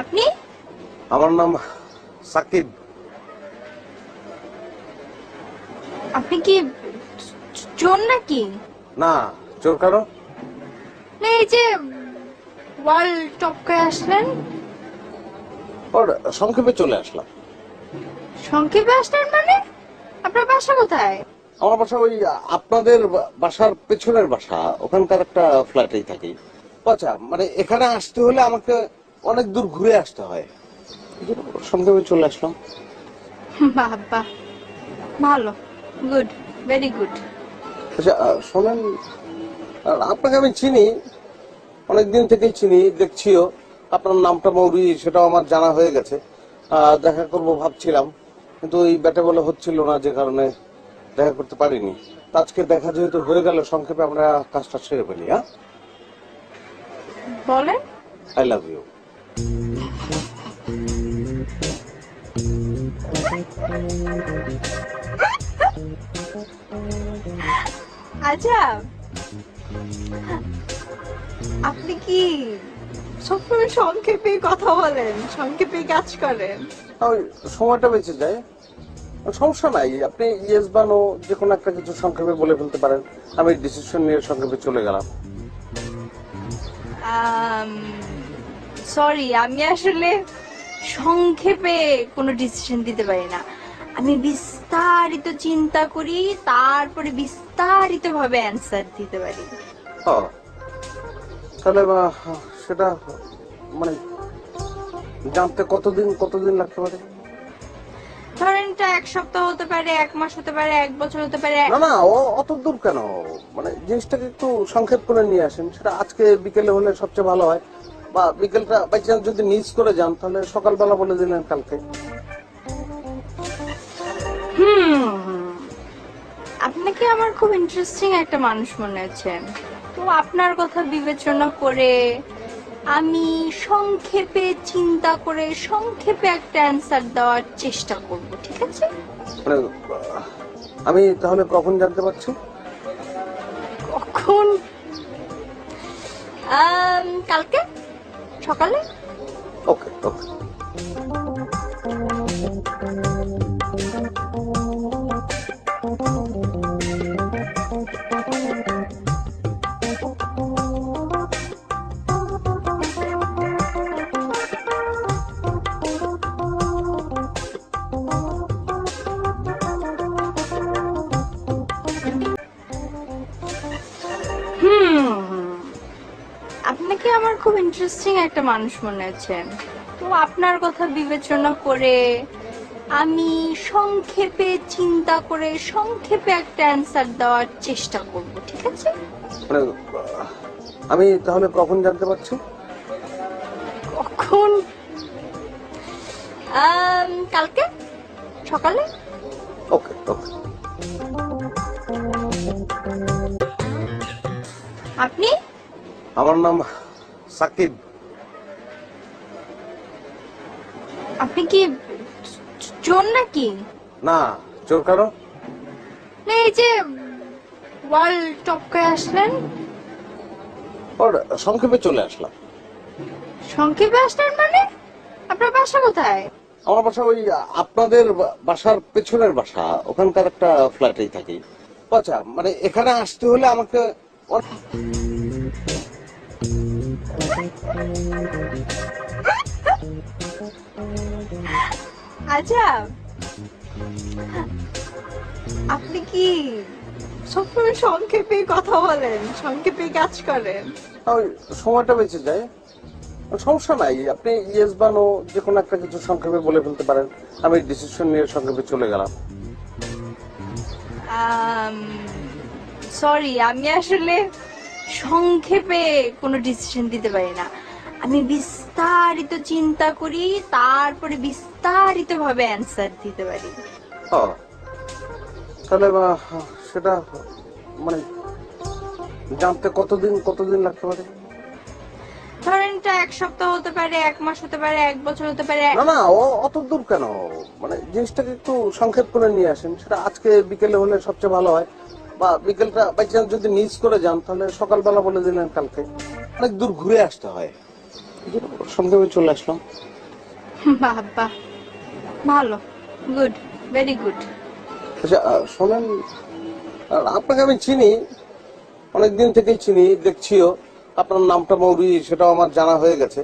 আপনি? আমার নাম সাকিব। আপনি কি চোর নাকি? না চোর কারও? না এই যে ওয়াল টপকে আসলেন। ওর সংক্ষেপে চলে আসলাম। সংক্ষেপে আসলেন মানে? আপনার বাসা কোথায়? আমার বাসা ওই আপনাদের বাসার পেছনের বাসা। ওখানকার একটা ফ্ল্যাটেই থাকি। আচ্ছা মানে এখানে আসতে হলে আমাকে অনেক দূর ঘুরে আসতে হয়। জন্য চলে আসলাম। বাহ বাহ ভালো গুড ভেরি গুড আচ্ছা শোনেন আপনাকে আমি চিনি অনেকদিন থেকেই চিনি দেখছিও আপনার নামটা মৌরি সেটাও আমার জানা হয়ে গেছে। দেখা করব ভাবছিলাম কিন্তু ওই ব্যাটে বলে হচ্ছিল না যে কারণে দেখা করতে পারিনি। আজকে দেখা যেহেতু হয়ে গেল সংক্ষেপে আমরা কাজটা সেরে ফেলি হ্যাঁ? বলেন। আই লাভ ইউ আচ্ছা। আপনি কি সবসময় সংক্ষেপে কথা বলেন সংক্ষেপে কাজ করেন? ওই সময়টা বেঁচে যায়। সমস্যা নাই আপনি ইয়েস বা নো যে কোনো একটা কিছু সংক্ষেপে বলে ফেলতে পারেন। আমি ডিসিশন নিয়ে সংক্ষেপে চলে গেলাম। সরি আমি আসলে সংক্ষেপে কোনো ডিসিশন দিতে পারি না। আমি বিস্তারিত চিন্তা করি তারপরে বিস্তারিত ভাবে অ্যান্সার দিতে পারি। তাহলে সেটা মানে জানতে কতদিন কতদিন লাগতে পারে? ধরেন এটা এক সপ্তাহ হতে পারে এক মাস হতে পারে এক বছর হতে পারে। না না ও অত দূর কেন? মানে জিনিসটাকে একটু সংক্ষেপ করে নিয়ে আসেন সেটা আজকে বিকেলে হলে সবচেয়ে ভালো হয়। বা বিকেলটা বাই চান্স যদি মিস করে যান তাহলে সকালবেলা বলে দিলেন কালকে। হুম। আপনাকে আমার খুব ইন্টারেস্টিং একটা মানুষ মনে হচ্ছে। তো আপনার কথা বিবেচনা করে আমি সংক্ষেপে চিন্তা করে সংক্ষেপে একটা অ্যান্সার দেওয়ার চেষ্টা করব ঠিক আছে? মানে আমি তাহলে কখন জানতে পারছি? কখন? কালকে? সকালে? ওকে ওকে আপনাকে আমার খুব ইন্টারেস্টিং একটা মানুষ মনে হচ্ছে। তো আপনার কথা বিবেচনা করে আমি সংক্ষেপে চিন্তা করে সংক্ষেপে একটা অ্যান্সার দেওয়ার চেষ্টা করব ঠিক আছে? মানে আমি তাহলে কখন জানতে পারছি? কখন? আম, কালকে? সকালে? ওকে ওকে। আপনি? আমার নাম সাকিব। আপনি কি চোর নাকি? না চোর কারও? না এই যে ওয়াল টপকে আসলেন। ওর সংক্ষেপে চলে আসলাম। সংক্ষেপে আসলেন মানে? আপনার বাসা কোথায়? আমার বাসা ওই আপনাদের বাসার পেছনের বাসা। ওখানকার একটা ফ্ল্যাটেই থাকি। আচ্ছা মানে এখানে আসতে হলে আমাকে আচ্ছা। আপনি কি সবসময় সংক্ষেপে কথা বলেন সংক্ষেপে কাজ করেন? ওই সময়টা বেঁচে যায়। সমস্যা নাই আপনি ইয়েস বা নো যে কোনো একটা কিছু সংক্ষেপে বলে ফেলতে পারেন। আমি ডিসিশন নিয়ে সংক্ষেপে চলে গেলাম। সরি আমি আসলে সংক্ষেপে কোনো ডিসিশন দিতে পারি না। আমি বিস্তারিত চিন্তা করি তারপরে বিস্তারিত ভাবে অ্যান্সার দিতে পারি। তাহলে সেটা মানে জানতে কতদিন কতদিন লাগতে পারে? ধরেন এটা এক সপ্তাহ হতে পারে এক মাস হতে পারে এক বছর হতে পারে। না না ও অত দূর কেন? মানে জিনিসটাকে একটু সংক্ষেপ করে নিয়ে আসেন সেটা আজকে বিকেলে হলে সবচেয়ে ভালো হয়। বা বিকেলটা বাই চান্স যদি মিস করে যান তাহলে সকালবেলা বলে দিলেন কালকে। অনেক দূর ঘুরে আসতে হয়। সংক্ষেপে চলে আসলাম। বাহ বাহ ভালো গুড ভেরি গুড আচ্ছা শোনেন আপনাকে আমি চিনি অনেকদিন থেকেই চিনি দেখছিও। আপনার নামটা মৌরি সেটাও আমার জানা হয়ে গেছে।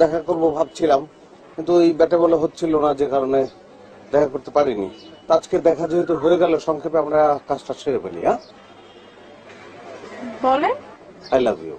দেখা করব ভাবছিলাম কিন্তু এই ব্যাটে বলে হচ্ছিল না যে কারণে দেখা করতে পারিনি। আজকে দেখা যেহেতু হয়ে গেল সংক্ষেপে আমরা কাজটা সেরে ফেলি হ্যাঁ? বলেন। I love you